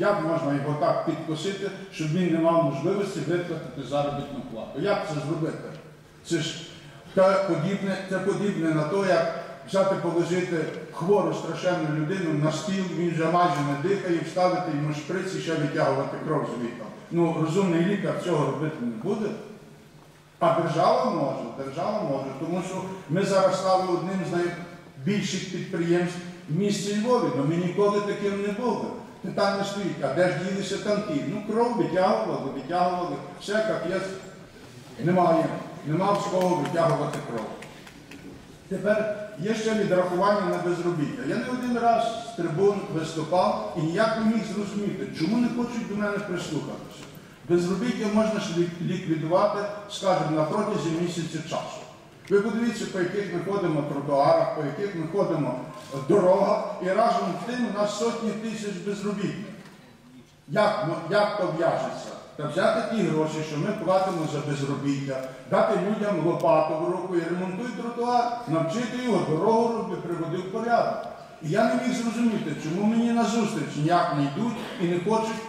Як можна його так підкосити, щоб він не мав можливості виплатити заробітну плату? Як це зробити? Це ж те подібне, це подібне на те, як взяти положити хвору страшенну людину на стіл, він вже майже не дихає, вставити йому шприц і ще витягувати кров звідти. Ну, розумний лікар цього робити не буде. А держава може, держава може, тому що ми зараз стали одним з найбільших підприємств в місті Львові, але ми ніколи таким не були. Питання стоїть, а де ж ділися танки? Ну, кров витягували, витягували, все капець. Немає, нема з кого витягувати кров. Тепер є ще відрахування на безробіття. Я не один раз з трибун виступав і ніяк не міг зрозуміти, чому не хочуть до мене прислухатися. Безробіття можна ж ліквідувати, скажімо, на протязі місяця часу. Ви подивіться, по яких ми ходимо тротуарах, по яких ми ходимо дорогах, і разом з тим у нас сотні тисяч безробітних. Як, як то в'яжеться? Та взяти ті гроші, що ми платимо за безробіття, дати людям лопату в руку і ремонтуй тротуар, навчити його дорогу робити, приводив в порядок. І я не міг зрозуміти, чому мені на зустріч ніяк не йдуть і не хочуть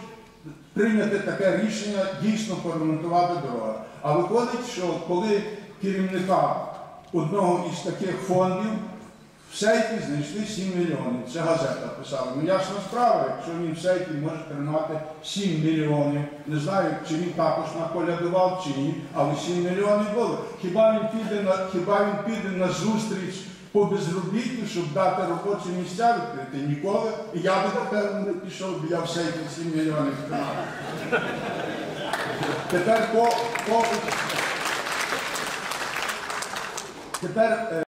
прийняти таке рішення дійсно поремонтувати дороги. А виходить, що коли керівника одного із таких фондів в сейфі знайшли 7 мільйонів. Це газета писала. Ну ясна справа, якщо він в сейфі може тримати 7 мільйонів. Не знаю, чи він також наколядував, чи ні, але 7 мільйонів було. Хіба він піде на хіба він піде на зустріч по безробіттю, щоб дати робочі місця відкрити? Ніколи. І я би напевно не пішов, бо я в сейфі 7 мільйонів тримав. Тепер по, по... Тепер. е,